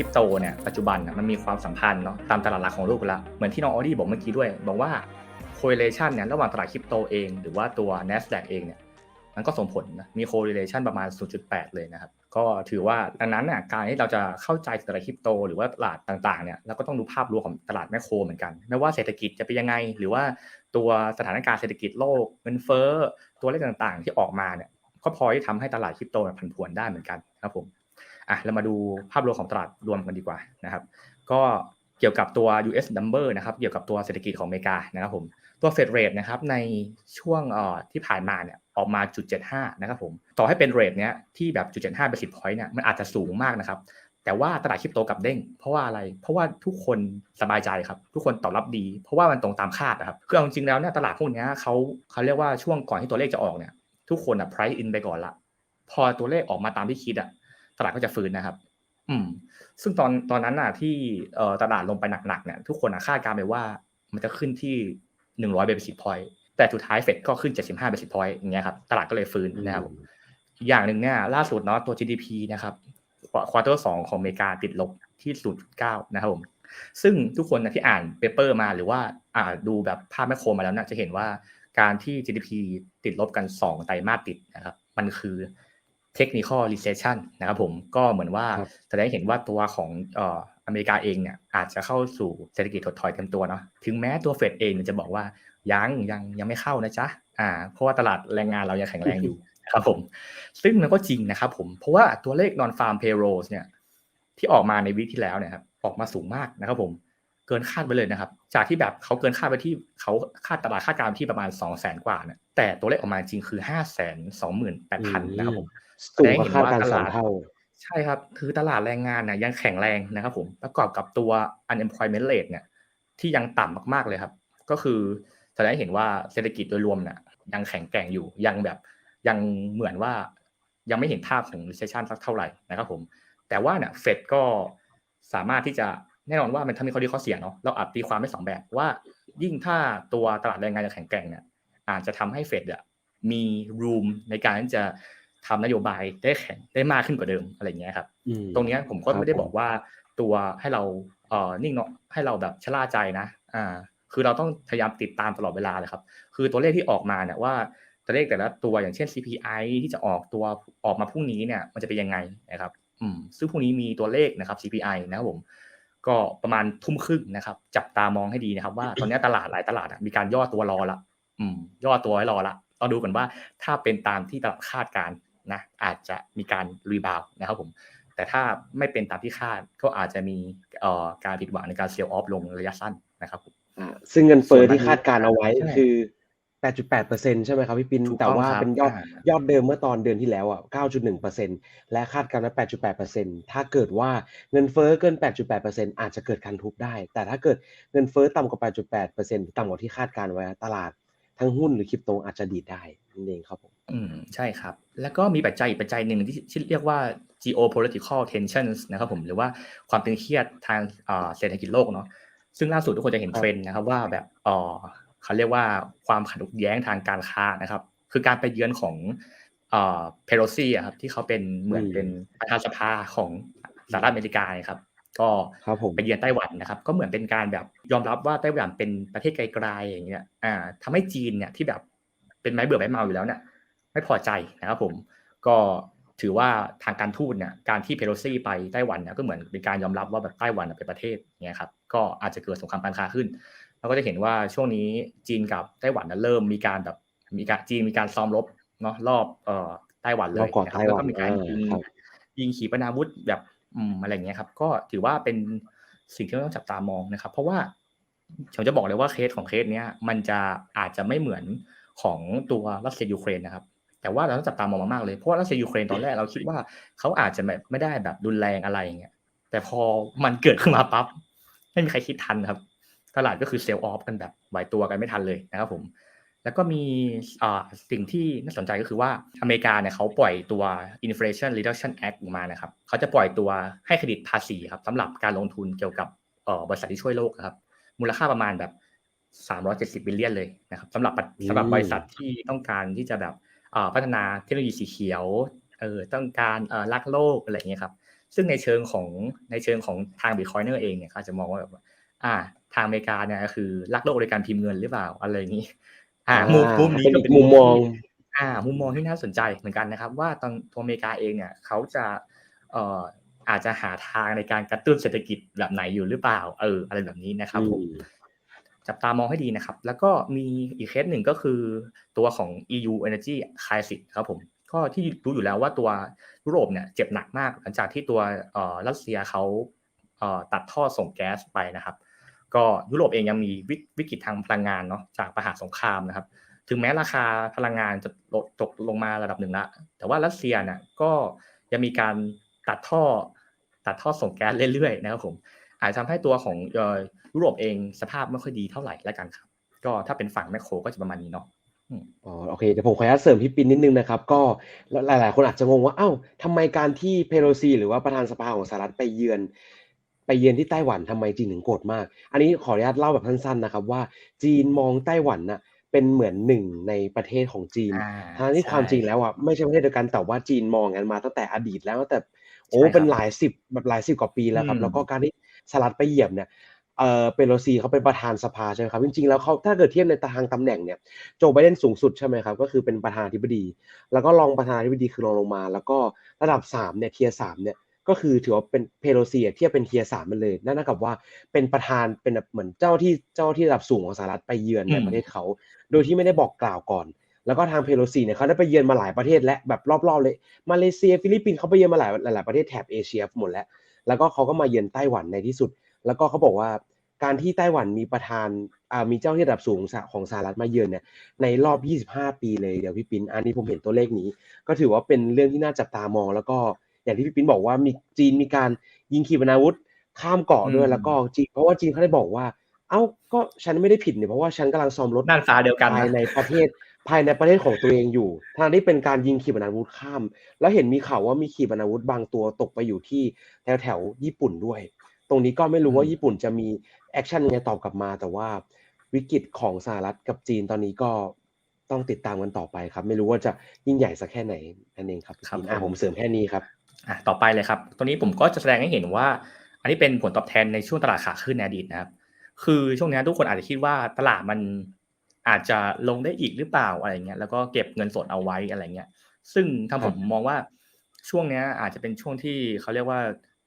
คริปโตเนี่ยปัจจุบันมันมีความสัมพันธ์เนาะตามตลาดหลักของโลกล้วเหมือนที่น้องออดี้บอกเมื่อกี้ด้วย บอกว่า correlation เนี่ยระหว่างตลาดคริปโตเอง หรือว่าตัว NASDAQ เองเนี่ยมันก็ส่งผลนะมี correlation ประมาณ 0.8 เลยนะครับ ก็ถือว่าดังนั้นน่ะการที่เราจะเข้าใจตลาดคริปโต หรือว่าตลาดต่างๆเนี่ยเราก็ต้องดูภาพรวมของตลาดแมคโครเหมือนกัน ไม่ว่าเศรษฐกิจจะเป็นยังไง หรือว่าตัวสถานการณ์เศรษฐกิจโลกเงินเฟ้อตัวเลขต่างๆ ที่ออกมาเนี่ยก็พอที่ทำให้ตลาดคริปโตผันผวนได้เหมือนกันครับผม อะเรามาดูภาพรวมของตลาดรวมกันดีกว่านะครับ ก็เกี่ยวกับตัว US number นะครับ เกี่ยวกับตัวเศรษฐกิจของอเมริกานะครับผมตัว Fed rate นะครับในช่วงที่ผ่านมาเนี่ยออกมาจุด75นะครับผมต่อให้เป็นเรทเนี้ยที่แบบจุด75เป็น10 point เนี่ยมันอาจจะสูงมากนะครับ แต่ว่าตลาดคริปโตกับเด้ง เพราะว่าอะไร เพราะว่าทุกคนสบายใจครับ ทุกคนตอบรับดี เพราะว่ามันตรงตามคาดนะครับคือเอาจริงๆแล้วเนี่ยตลาดพวกนี้เขาเขาเรียกว่าช่วงก่อนที่ตัวเลขจะออกเนี่ยทุกคนอะ price in ไปก่อนละ พอตัวเลขออกมาตามที่คิดอะ ตลาดก็จะฟื้นนะครับ อืม ซึ่งตอนตอนนั้นน่ะที่เอ่อตลาดลงไปหนักๆเนี่ยทุกคนอะคาดการณ์ไปว่ามันจะขึ้นที่100 basis point แต่สุดท้ายเฟดก็ขึ้น75 basis point อย่างเงี้ยครับตลาดก็เลยฟื้นนะครับผมอีกอย่างหนึ่งเนี่ยล่าสุดเนาะตัว GDP นะครับควอเตอร์สองของอเมริกาติดลบที่0.9นะครับผมซึ่งทุกคนนะที่อ่านเปเปอร์มาหรือว่าอ่าดูแบบภาพแมคโครมาแล้วนะจะเห็นว่าการที่ GDP ติดลบกัน 2 ไตรมาสติดนะครับ มันคือ technical recession นะครับผมก็เหมือนว่าครับแสดงให้เห็นว่าตัวของเอ่ออเมริกาเองเนี่ยอาจจะเข้าสู่เศรษฐกิจถดถอยเต็มตัวเนาะถึงแม้ตัวเฟดเองเนี่ยจะบอกว่ายังยังยังไม่เข้านะจ๊ะอ่าเพราะว่าตลาดแรงงานเรายังแข็งแรงอยู่นะครับผม ซึ่งมันก็จริงนะครับผมเพราะว่าตัวเลข non farm payrolls เนี่ยที่ออกมาในวีคที่แล้วเนี่ยครับออกมาสูงมากนะครับผม เกินคาดไปเลยนะครับ จากที่แบบเขาเกินคาดไปที่เขาคาดตลาดคาดการณ์ที่ประมาณ2 0 0 0 0 0กว่าเนี่ยแต่ตัวเลขออกมาจริงคือ5 2 8 0 0 0นะครับผมสูงกว่าคาดการณ์สองเท่าใช่ครับ คือตลาดแรงงานเนี่ยยังแข็งแรงนะครับผมประกอบกับตัว unemployment rate เนี่ยที่ยังต่ำมากๆเลยครับ ก็คือแสดงให้เห็นว่าเศรษฐกิจโดยรวมเนี่ยยังแข็งแกร่งอยู่ยังแบบยังเหมือนว่ายังไม่เห็นภาพของ recession สักเท่าไหร่นะครับผมแต่ว่าเนี่ยเฟดก็สามารถที่จะ แน่นอนว่ามันทั้งมีข้อดีข้อเสียเนาะเราอาจตีความได้สองแบบว่า ยิ่งถ้าตัวตลาดแรงงานยังแข็งแกร่งเนี่ยอาจจะทำให้เฟดอะมี room ในการที่จะทำนโยบายได้แข็งได้มากขึ้นกว่าเดิมอะไรอย่างเงี้ยครับอืมตรงเนี้ยผมก็ครับไม่ได้ผมบอกว่าตัวให้เราเอ่อนิ่งเนาะให้เราแบบชะล่าใจนะ อ่า คือเราต้องพยายามติดตามตลอดเวลาเลยครับ คือตัวเลขที่ออกมาเนี่ยว่าตัวเลขแต่ละตัวอย่างเช่น CPI ที่จะออกตัวออกมาพรุ่งนี้เนี่ย มันจะเป็นยังไงนะครับ อืมซึ่งพรุ่งนี้มีตัวเลขนะครับ CPI นะครับผม ก็ประมาณทุ่มครึ่งนะครับ จับตามองให้ดีนะครับ ว่าตอนนี้ตลาดหลายตลาดอะมีการย่อตัวรอละอืม ย่อตัวไว้รอละต้องดูกันว่าถ้าเป็นตามที่ตลาดคาดการณ์นะอาจจะมีการรีบาวนะครับผม แต่ถ้าไม่เป็นตามที่คาดก็อาจจะมีเอ่อการผิดหวังในการเซลล์ออฟลงระยะสั้นนะครับผมอ่าซึ่งเงินเฟ้อส่วนอันนี้ที่คาดการเอาไว้ใช่คือ 8.8%ใช่ไหมครับพี่ปินถูกต้องแต่ว่าครับเป็นยอดอ่ายอดเดิมเมื่อตอนเดือนที่แล้วอะ 9.1%และคาดการณ์ว่า8.8%ถ้าเกิดว่าเงินเฟ้อเกิน 8.8%อาจจะเกิดการทุบได้ แต่ถ้าเกิดเงินเฟ้อต่ำกว่า 8.8%ต่ำกว่าที่คาดการไว้ตลาดทั้งหุ้นหรือคริปโตอาจจะดีดได้นั่นเองครับผมอืมใช่ครับ แล้วก็มีปัจจัยอีกปัจจัยหนึ่งที่ที่เรียกว่า geopolitical tensions นะครับผมหรือว่าความตึงเครียดทางเอ่อเศรษฐกิจโลกเนาะซึ่งล่าสุดทุกคนจะเห็นครับเทรนด์นะครับว่าแบบ เอ่อเขาเรียกว่าความขัดแย้งทางการค้านะครับ คือการไปเยือนของเอ่อเพโลซี่อะครับที่เขาเป็นเหมือนเป็นประธานสภาของสหรัฐอเมริกานะครับ ก็ครับผมไปเยือนไต้หวันนะครับ ก็เหมือนเป็นการแบบยอมรับว่าไต้หวันเป็นประเทศไกลๆอย่างเงี้ยอ่าทำให้จีนเนี่ยที่แบบเป็นไม้เบื่อไม้เมาอยู่แล้วเนี่ยไม่พอใจนะครับผมก็ถือว่าทางการทูตเนี่ยการที่เพโลซี่ไปไต้หวันเนี่ยก็เหมือนเป็นการยอมรับว่าแบบไต้หวันเป็นประเทศเนี่ยครับก็อาจจะเกิดสงครามการค้าขึ้น เราก็จะเห็นว่าช่วงนี้จีนกับไต้หวันเนี่ยเริ่มมีการแบบมีการจีนมีการซ้อมรบเนาะรอบเอ่อไต้หวันเลรอยบเกาะนะครับไต้หแล้ววันก็มีการยิงอ่าครับยิงขีปนาวุธแบบอืมอะไรอย่างเงี้ยครับ ก็ถือว่าเป็นสิ่งที่เราต้องจับตามองนะครับ เพราะว่าผมจะบอกเลยว่าเคสของเคสเนี้ย มันจะอาจจะไม่เหมือนของตัวรัสเซียยูเครนนะครับ แต่ว่าเราต้องจับตามองมากๆเลยเพราะว่ารัสเซียยูเครนตอนแรกเราคิดว่าเขาอาจจะแบบไม่ได้แบบรุนแรงอะไรอย่างเงี้ยแต่พอมันเกิดขึ้นมาปั๊บไม่มีใครคิดทันครับ ตลาดก็คือเซลล์ออฟกันแบบไหวตัวกันไม่ทันเลยนะครับผม แล้วก็มีอ่าสิ่งที่น่าสนใจก็คือว่าอเมริกาเนี่ยเขาปล่อยตัว Inflation Reduction Act ออกมานะครับเขาจะปล่อยตัวให้เครดิตภาษีครับสำหรับการลงทุนเกี่ยวกับเอ่อบริษัทที่ช่วยโลกนะครับ มูลค่าประมาณแบบ370บิลเลียนเลยนะครับสำหรับอืมสำหรับบริษัทที่ต้องการที่จะแบบเอ่อพัฒนาเทคโนโลยีสีเขียวเออต้องการเอ่อรักโลกอะไรอย่างเงี้ยครับซึ่งในเชิงของในเชิงของทางบิตคอยเนอร์เองเนี่ยเขาอาจจะมองว่าแบบว่าอ่า ทางอเมริกาเนี่ยก็คือรักโลกโดยการพิมพ์เงินหรือเปล่าอะไรอย่างนี้ อ่ามุมมุมนี้เป็นก็อีเป็กนมุมมองอ่ามุมมองที่น่าสนใจเหมือนกันนะครับ ว่าตอนตัวอเมริกาเองเนี่ยเขาจะเอ่ออาจจะหาทางในการกระตุ้นเศรษฐกิจแบบไหนอยู่หรือเปล่า เออ อะไรแบบนี้นะครับผมอืมจับตามองให้ดีนะครับ แล้วก็มีอีกเคสหนึ่งก็คือตัวของ EU Energy Crisis ครับผม ก็ที่รู้อยู่แล้วว่าตัวยุโรปเนี่ยเจ็บหนักมาก หลังจากที่ตัวเอ่อรัสเซียเขาเอ่อตัดท่อส่งแก๊สไปนะครับ ก็ยุโรปเองยังมีวิวกฤตทางพลังงานเนาะจากปัญหาสงครามนะครับ ถึงแม้ราคาพลังงานจะลดตกลงมาระดับหนึ่งละแต่ว่ารัสเซียเนี่ยก็ยังมีการตัดท่อตัดท่อส่งแก๊สเรื่อยๆนะครับผมอาจจะทำให้ตัวของยุโรปเองสภาพไม่ค่อยดีเท่าไหร่แล้วกันครับ ก็ถ้าเป็นฝั่งแมคโครก็จะประมาณนี้เนาะอ๋อโอเคเดี๋ยวผมขออนุญาตเสริมพี่ปินนิดนึงนะครับ ก็หลาย ๆ คนอาจจะงงว่า เอ้าทำไมการที่เพโลซี หรือว่าประธานสภาของสหรัฐไปเยือน ไปเยือนที่ไต้หวันทำไมจีนถึงโกรธมาก อันนี้ขออนุญาตเล่าแบบสั้นๆนะครับ ว่าจีนมองไต้หวันน่ะเป็นเหมือนหนึ่งในประเทศของจีนอ่าทั้งที่ใช่ความจริงแล้วอะไม่ใช่ประเทศเดียวกันแต่ว่าจีนมองกันมาตั้งแต่อดีตแล้วตั้งแต่โอ้ใช่ครับเป็นหลายสิบแบบหลายสิบกว่าปีแล้วครับอืมแล้วก็การที่สหรัฐไปเหยียบเนี่ยเออเปโลซีเขาเป็นประธานสภาใช่ไหมครับ จริงๆ แล้วเขาถ้าเกิดเทียบในทางตำแหน่งเนี่ยโจไบเดนสูงสุดใช่ไหมครับ ก็คือเป็นประธานาธิบดี แล้วก็รองประธานาธิบดีคือรองลงมา แล้วก็ระดับสามเนี่ยเทียสามเนี่ย ก็คือถือว่าเป็นเพโลซีเทียบเป็นเทียสามมันเลย นั่นเท่ากับว่าเป็นประธานเป็นแบบเหมือนเจ้าที่เจ้าที่ระดับสูงของสหรัฐไปเยือนในอืมประเทศเขา โดยที่ไม่ได้บอกกล่าวก่อน แล้วก็ทางเพโลซีเนี่ยเขาได้ไปเยือนมาหลายประเทศและแบบรอบๆเลย มาเลเซียฟิลิปปินส์เขาไปเยือนมาหลายหลายๆประเทศแถบเอเชียหมดแล้ว แล้วก็เขาก็มาเยือนไต้หวันในที่สุด แล้วก็เขาบอกว่าการที่ไต้หวันมีประธานอ่ามีเจ้าที่ระดับสูงของสหรัฐมาเยือนเนี่ยในรอบ 25 ปีเลยเดี๋ยวพี่ปิ้นอันนี้ผมเห็นตัวเลขนี้ ก็ถือว่าเป็นเรื่องที่น่าจับตามองแล้วก็ อย่างที่พี่ปิ้นบอกว่ามีจีนมีการยิงขีปนาวุธข้ามเกาะด้วยอืมแล้วก็จีนเพราะว่าจีนเขาได้บอกว่า เอ้าก็ฉันไม่ได้ผิดเนี่ยเพราะว่าฉันกำลังซ้อมรถด้านฟ้าเดียวกันภายนะในประเทศภายในประเทศของตัวเองอยู่ทางที่เป็นการยิงขีปนาวุธข้าม แล้วเห็นมีข่าวว่ามีขีปนาวุธบางตัวตกไปอยู่ที่แถวแถวๆญี่ปุ่นด้วย ตรงนี้ก็ไม่รู้ว่าอืมญี่ปุ่นจะมีแอคชั่นยังไงตอบกลับมา แต่ว่าวิกฤตของสหรัฐกับจีนตอนนี้ก็ต้องติดตามกันต่อไปครับ ไม่รู้ว่าจะยิ่งใหญ่สักแค่ไหนนั่นเองครับพี่ปิ่นอะผมเสริมแค่นี้ครับ อะต่อไปเลยครับ ตัวนี้ผมก็จะแสดงให้เห็นว่า อันนี้เป็นผลตอบแทนในช่วงตลาดขาขึ้นในอดีตนะครับ คือช่วงนี้ทุกคนอาจจะคิดว่าตลาดมันอาจจะลงได้อีกหรือเปล่าอะไรเงี้ย แล้วก็เก็บเงินสดเอาไว้อะไรเงี้ย ซึ่งทางคผรับมมองว่าช่วงเนี้ยอาจจะเป็นช่วงที่เขาเรียกว่า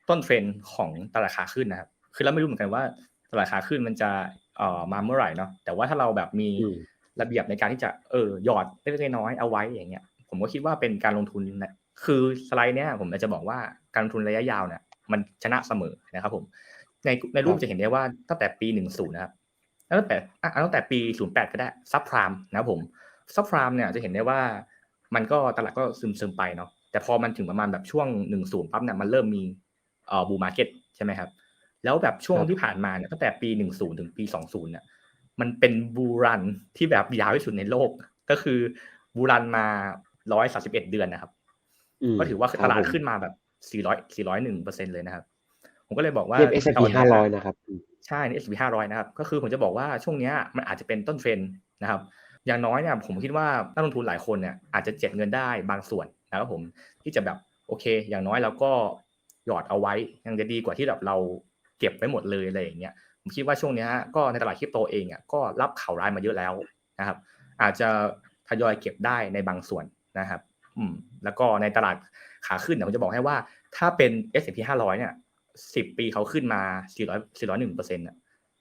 ต้นเทรนด์ของตลาดขาขึ้นนะครับ คือเราไม่รู้เหมือนกันว่าตลาดขาขึ้นมันจะเอ่อมาเมื่อไหร่เนาะ แต่ว่าถ้าเราแบบมีอืมระเบียบในการที่จะเออหยอดเล็กๆน้อยๆเอาไว้อย่างเงี้ย ผมก็คิดว่าเป็นการลงทุนนะ คือสไลด์เนี้ยผมจะบอกว่าการลงทุนระยะยาวเนี่ยมันชนะเสมอนะครับ ผม ในในรูปครับจะเห็นได้ว่าตั้งแต่ปีหนึ่งศูนย์นะครับตั้งแต่อะตั้งแต่ปีศูนย์แปดก็ได้ซับพรามนะครับผมซับพรามเนี่ยจะเห็นได้ว่ามันก็ตลาดก็ซึมซึมๆไปเนาะแต่พอมันถึงประมาณแบบช่วงหนึ่งศูนย์ปั๊บเนี่ยมันเริ่มมีเอ่อบูมาร์เก็ตใช่ไหมครับ แล้วแบบช่วงครับที่ผ่านมาเนี่ยตั้งแต่ปีหนึ่งศูนย์ถึงปีสองศูนย์เนี่ยมันเป็นบูรันที่แบบยาวที่สุดในโลก ก็คือบูรันมาร้อยสาสิบเอ็ดเดือนนะครับม ก็ถือว่าตลาดครับผมขึ้นมาแบบ400 401เปอร์เซ็นเลยนะครับ ผมก็เลยบอกว่าเทียบ S&P ตนเนี้ย500นะครับอืมใช่ใน S&P 500นะครับ ก็คือผมจะบอกว่าช่วงเนี้ยมันอาจจะเป็นต้นเทรนด์นะครับ อย่างน้อยเนี่ยผมคิดว่านักลงทุนหลายคนเนี่ยอาจจะเจ็บเงินได้บางส่วนนะครับผมที่จะแบบโอเค อย่างน้อยเราก็หยอดเอาไว้ยังจะดีกว่าที่แบบเราเก็บไว้หมดเลยอะไรอย่างเงี้ยผมคิดว่าช่วงเนี้ยก็ในตลาดคริปโตเองอะก็รับข่าวร้ายมาเยอะแล้วนะครับ อาจจะทยอยเก็บได้ในบางส่วนนะครับ อืมแล้วก็ในตลาดขาขึ้นเนี่ยผมจะบอกให้ว่า ถ้าเป็น S&P 500 เนี่ย10ปีเขาขึ้นมา 400 401เปอร์เซ็นต์่ะ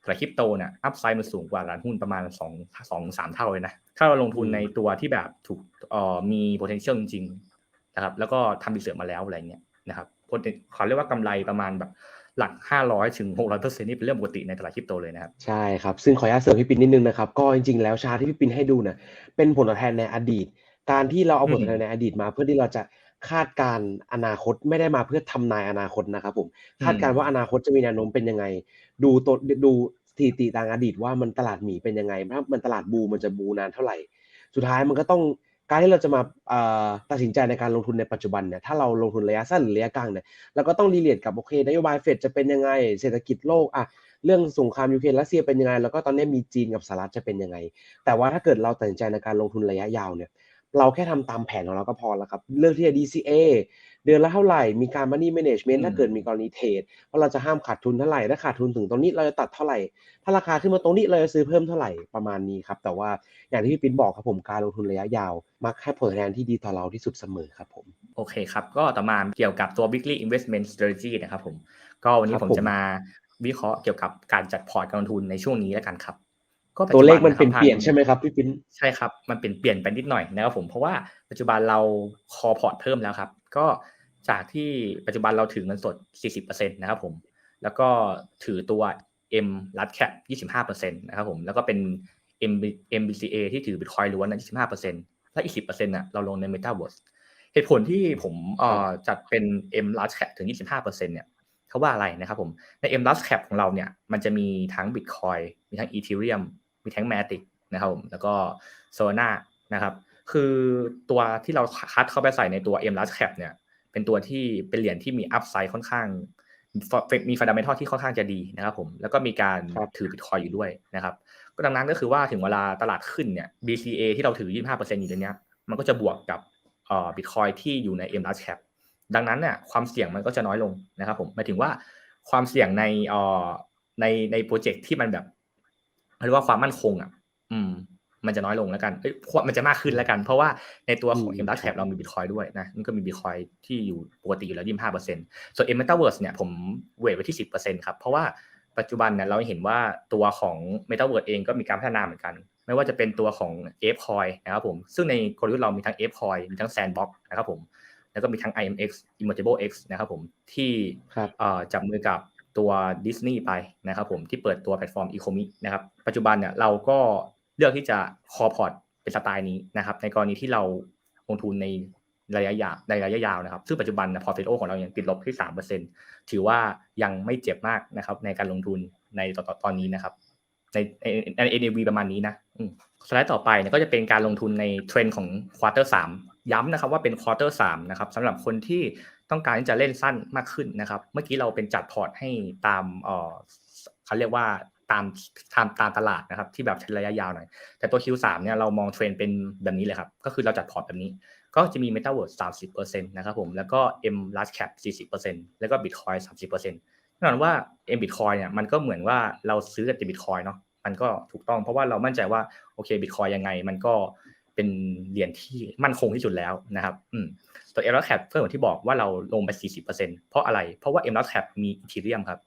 แต่คริปโตเนี่ยอัพไซด์มันสูงกว่าตลาดหุ้นประมาณ2 2 3 เท่าเลยนะ ถ้าเราลงทุนในตัวที่แบบถูกเอ่อมี potential จริงๆนะครับ แล้วก็ทำรีเสิร์ชมาแล้วอะไรเงี้ยนะครับ poten- เขาเรียกว่ากำไรประมาณแบบหลัก 500 ถึง 600เปอร์เซ็นต์นี่เป็นเรื่องปกติในตลาดคริปโตเลยนะครับ ใช่ครับ ซึ่งขออนุญาตเสริมพี่ปินนิดนึงนะครับ ก็จริงๆ แล้วชาร์ตที่พี่ปินให้ดูเนี่ยเป็นผลตอบแทนในอดีต การที่เราเอาผลตอบแทนในอดีตมา เพื่อที่เราจะคาดการณ์อนาคตไม่ได้มาเพื่อทำนายอนาคตนะครับผมคาดการณ์ว่าอนาคตจะมีแนวโน้มเป็นยังไง ดูตัวดูสถิติทางอดีตว่ามันตลาดหมีเป็นยังไงถ้ามันตลาดบูมันจะบูนานเท่าไหร่ สุดท้ายมันก็ต้องการที่เราจะมาเอ่อตัดสินใจในการลงทุนในปัจจุบันเนี่ยถ้าเราลงทุนระยะสั้นหรือระยะกลางเนี่ยเราก็ต้องรีเลทกับโอเคนโยบายเฟดจะเป็นยังไง เศรษฐกิจโลกอะเรื่องสงครามยูเครนรัสเซียเป็นยังไง แล้วก็ตอนนี้มีจีนกับสหรัฐจะเป็นยังไง แต่ว่าถ้าเกิดเราตัดสินใจในการลงทุนระยะยาวเนี่ย เราแค่ทำตามแผนของเราก็พอแล้วครับ เลือกที่จะ DCA เดือนละเท่าไหร่ มีการ money management อืมถ้าเกิดมีกรณีเทรดว่าเราจะห้ามขาดทุนเท่าไหร่ ถ้าขาดทุนถึงตรงนี้เราจะตัดเท่าไหร่ ถ้าราคาขึ้นมาตรงนี้เราจะซื้อเพิ่มเท่าไหร่ประมาณนี้ครับ แต่ว่าอย่างที่พี่ปิ๊นบอกครับผมการลงทุนระยะยาว มักให้ผลตอบแทนที่ดีต่อเราที่สุดเสมอครับผม โอเคครับ ก็ต่อมาเกี่ยวกับตัว weekly investment strategy นะครับผม ก็วันนี้ครับผมผมจะมาวิเคราะห์เกี่ยวกับการจัดพอร์ตการลงทุนในช่วงนี้แล้วกันครับ ก็ปัจตัวจุเลบัขมันเปลี่ยนทางเปลี่ยนใช่ไหมครับพี่ปิ๊นใช่ครับมันเปลี่ยนเปลี่ยนไปนิดหน่อยนะครับผมเพราะว่าปัจจุบันเราคอพอร์ตเพิ่มแล้วครับ ก็จากที่ปัจจุบันเราถือเงินสด 40%นะครับผม แล้วก็ถือตัว M รัดแคป25%นะครับผม แล้วก็เป็น M MBCA ที่ถือ Bitcoin ล้วนนะ25%และอีก 10%น่ะเราลงใน Metaverse เหตุผลที่ผมเอ่อจัดเป็น M large cap ถึง 25%เนี่ยเขาว่าอะไรนะครับผม ใน M large cap ของเราเนี่ย มันจะมีทั้ง Bitcoin มีทั้ง Ethereum มีทั้ง Matic นะครับผมแล้วก็ Solana นะครับคือตัวที่เราคัดเข้าไปใส่ในตัว M large cap เนี่ยเป็นตัวที่เป็นเหรียญที่มีอัพไซด์ค่อนข้าง มีฟันดัมเมทัลที่ค่อนข้างจะดีนะครับผมแล้วก็มีการครับถือ Bitcoin อยู่ด้วยนะครับก็ดังนั้นก็คือว่าถึงเวลาตลาดขึ้นเนี่ย BCA ที่เราถือ 25%อยู่ในเนี้ยมันก็จะบวกกับเอ่อ Bitcoin ที่อยู่ใน M large cap ดังนั้นเนี่ยความเสี่ยงมันก็จะน้อยลงนะครับผมหมายถึงว่าความเสี่ยงในเอ่อในในโปรเจกต์ที่มันแบบ เรียกว่าความมั่นคงอะ อืม มันจะน้อยลงแล้วกันเอ้ยมันจะมากขึ้นแล้วกัน เพราะว่าในตัวของอืม M large cap เรามี Bitcoin ด้วยนะมันก็มี Bitcoin ที่อยู่ปกติอยู่แล้ว25%ส่วน M Metaverse เนี่ยผมเวทไว้ที่10%ครับ เพราะว่าปัจจุบันเนี่ยเราเห็นว่าตัวของ Metaverse เองก็มีการพัฒนาเหมือนกัน ไม่ว่าจะเป็นตัวของ Ape Coin นะครับผม ซึ่งในกลยุทธ์เรามีทั้ง Ape Coin มีทั้ง Sandbox นะครับผม แล้วก็มีทั้ง IMX Immutable X นะครับผมที่ครับเอ่อจับมือกับ ตัว Disney ไปนะครับผมที่เปิดตัวแพลตฟอร์ม e c o m i นะครับปัจจุบันเนี่ยเราก็เลือกที่จะคอพอร์ตเป็นสไตล์นี้นะครับในกรณีที่เราลงทุนในระยะยาวในระยะยาวนะครับ ซึ่งปัจจุบันนะพอร์ตโฟลิโอของเรายังติดลบที่3%ถือว่ายังไม่เจ็บมากนะครับ ในการลงทุนในตอนตอนนี้นะครับ ในในใน NAV ประมาณนี้นะสไลด์ต่อไปเนี่ยก็จะเป็นการลงทุนในเทรนด์ของควอเตอร์สามย้ำนะครับว่าเป็นควอเตอร์สามนะครับสำหรับคนที่ ต้องการที่จะเล่นสั้นมากขึ้นนะครับ เมื่อกี้เราเป็นจัดพอร์ตให้ตามเออเขาเรียกว่าตามตามตามตลาดนะครับ ที่แบบใช้ระยะยาวหน่อย แต่ตัว Q3 เนี่ยเรามองเทรนเป็นแบบนี้เลยครับ ก็คือเราจัดพอร์ตแบบนี้ ก็จะมี Metaverse 30%นะครับผม แล้วก็ M Large Cap 40%แล้วก็ Bitcoin 30%แน่นอนว่า M Bitcoin เนี่ยมันก็เหมือนว่าเราซื้อกับ Bitcoin เนาะ มันก็ถูกต้องเพราะว่าเรามั่นใจว่าโอเค Bitcoin ยังไงมันก็ เป็นเหรียญที่มั่นคงที่สุดแล้วนะครับอืมตัว M Large Cap เพื่อนที่บอกว่าเราลงไป 40%เพราะอะไร เพราะว่า M Large Cap มี Ethereum ครับ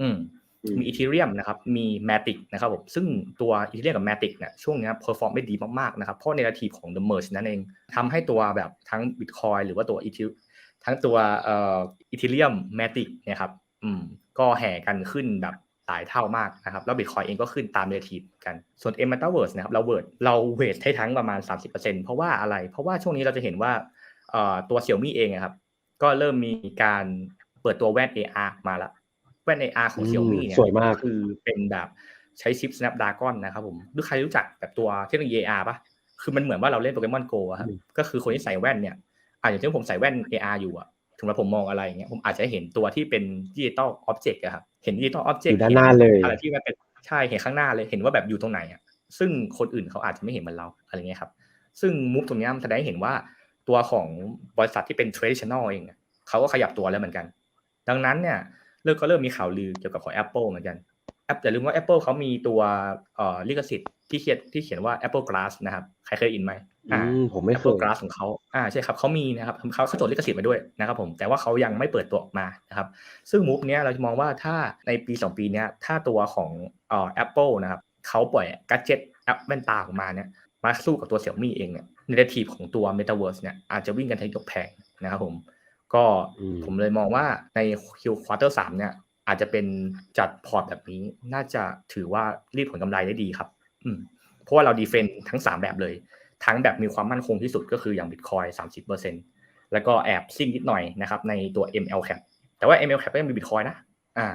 อืมอืมมี Ethereum นะครับ มี Matic นะครับผมซึ่งตัว Ethereum กับ Matic เนี่ยช่วงเนี้ย perform ได้ดีมากๆนะครับเพราะ narrative ของ The Merge นั่นเองทำให้ตัวแบบทั้ง Bitcoin หรือว่าตัว Ether ทั้งตัวเอ่อ Ethereum Matic เนี่ยครับ อืม ก็แห่กันขึ้นแบบ หลายเท่ามากนะครับ แล้ว Bitcoin เองก็ขึ้นตาม narrative กัน ส่วน M Metaverse นะครับ เราเวิร์ดเราเวทให้ทั้งประมาณ 30%เพราะว่าอะไร เพราะว่าช่วงนี้เราจะเห็นว่าเอ่อตัว Xiaomi เองอะครับ ก็เริ่มมีการเปิดตัวแว่น AR มาแล้วแว่น AR ของอืม Xiaomi เนี่ยสวยมากคือเป็นแบบใช้ชิป Snapdragon นะครับผมดูใครรู้จักแบบตัวเทคโนโลยี AR ปะคือมันเหมือนว่าเราเล่นโปเกมอนโกอะครับอืมก็คือคนที่ใส่แว่นเนี่ยอ่าอย่างเช่นผมใส่แว่น AR อยู่อะ ถึงแม้ผมมองอะไรอย่างเงี้ยผมอาจจะเห็นตัวที่เป็นดิจิตอลอ็อบเจกต์อะครับเห็นดิจิตอลอ็อบเจกอต์ยู่ด้านหน้าเลยอะไรที่มันเป็นใช่เห็นข้างหน้าเลยเห็นว่าแบบอยู่ตรงไหนอะซึ่งคนอื่นเขาอาจจะไม่เห็นเหมือนเราอะไรเงี้ยครับ ซึ่งมุกตรงเนี้ยมันแสดงให้เห็นว่าตัวของบริษัทที่เป็น traditional เองเนี่ยเขาก็ขยับตัวแล้วเหมือนกัน ดังนั้นเนี่ยเริ่มก็เริ่มมีข่าวลือเกี่ยวกับของ Apple เหมือนกัน แอปอย่าลืมว่า Apple เขามีตัวเอ่อลิขสิทธิ์ที่เขียนที่เขียนว่า Apple Glass นะครับ ใครเคยอินไหมอือ่ามผมไม่เค Apple ย Glass ของเขาอ่าใช่ครับเขามีนะครับเขาเขาจดลิขสิทธิ์มาด้วยนะครับผมแต่ว่าเขายังไม่เปิดตัวออกมานะครับ ซึ่งมูฟเนี้ยเราจะมองว่าถ้าในปี 2 ปีเนี้ยถ้าตัวของเอ่อ Apple นะครับเขาปล่อยกัจเจ็ตแอปแว่นตาออกมาเนี่ยมาสู้กับตัว Xiaomi เองเนี่ยในเรทีฟของตัว Metaverse เนี่ยอาจจะวิ่งกันทั้งยกแผงนะครับผมก็อืมผมเลยมองว่าใน Q quarter สามเนี่ย อาจจะเป็นจัดพอร์ตแบบนี้ น่าจะถือว่ารีดผลกำไรได้ดีครับ อืมเพราะว่าเราดีเฟนทั้ง 3 แบบเลย ทั้งแบบมีความมั่นคงที่สุดก็คืออย่าง Bitcoin 30%แล้วก็แอบซิ่งนิดหน่อยนะครับในตัว ML cap แต่ว่า ML cap ก็ยังมี Bitcoin นะ อ่า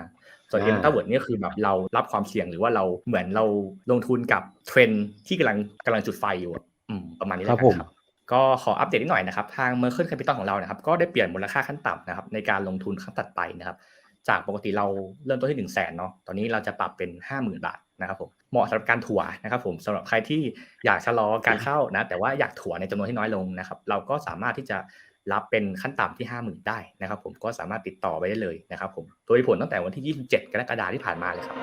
ส่วนอ่า M Metaverse เนี่ยคือแบบเรารับความเสี่ยงหรือว่าเราเหมือนเราลงทุนกับเทรนด์ที่กำลังกำลังจุดไฟอยู่อะอืมประมาณนี้คแล้รัวบกัผนมครับก็ขออัปเดตนิดหน่อยนะครับ ทาง Merkle Capital ของเรานะครับ ก็ได้เปลี่ยนมูลค่าขั้นต่ำนะครับ ในการลงทุนครั้งตัดไปนะครับ จากปกติเราเริ่มต้นที่1นึ่งแสนเนาะตอนนี้เราจะปรับเป็น 50,000 บาทนะครับผมเหมาะสำหรับการถัวนะครับผมสำหรับใครที่อยากชะลอการเข้านะแต่ว่าอยากถัวในจำนวนที่น้อยลงนะครับเราก็สามารถที่จะรับเป็นขั้นต่ำที่ 50,000 ได้นะครับผมก็สามารถติดต่อไปได้เลยนะครับผมโดยผลตั้งแต่วันที่ 27 กรกฎาคมที่ผ่านมาเลยครับ